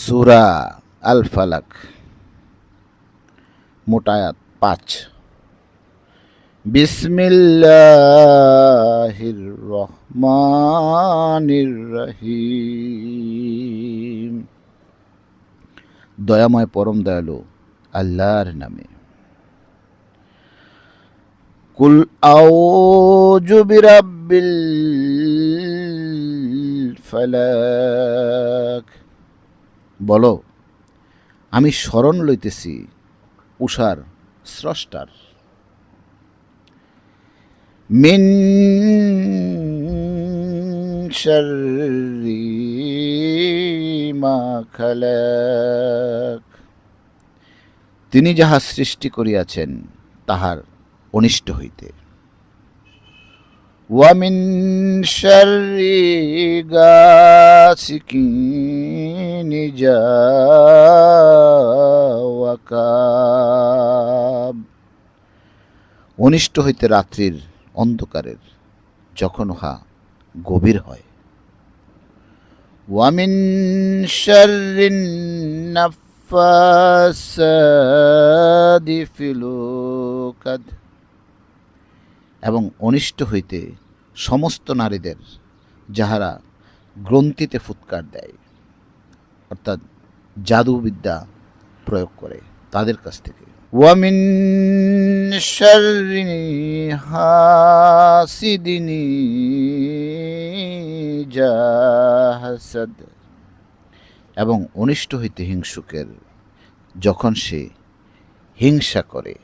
সুরা আল ফালাক মোটায়াত পাঁচ। বিসমিল্লাহির রহমানির রহিম। দয়াময় পরম দয়ালু আল্লাহর নামে। কুল আউযু বিরাব্বিল ফালাক। বলো, আমি স্মরণ লইতেছি উষার স্রষ্টার। মিন তিনি যাহা সৃষ্টি করিয়াছেন, তাহার অনিষ্ট হইতে। ওয়ামিন শাররি গাছিকিন অনিষ্ট হইতে রাত্রির অন্ধকারের যখন উহা গভীর হয়। ওয়ামিন এবং অনিষ্ট হইতে সমস্ত নারীদের যাহারা গ্রন্থিতে ফুৎকার দেয়। অর্থাৎ জাদুবিদ্যা প্রয়োগ করে তাদের কাছ থেকে। এবং অনিষ্ট হইতে হিংসুকের, যখন সে হিংসা করে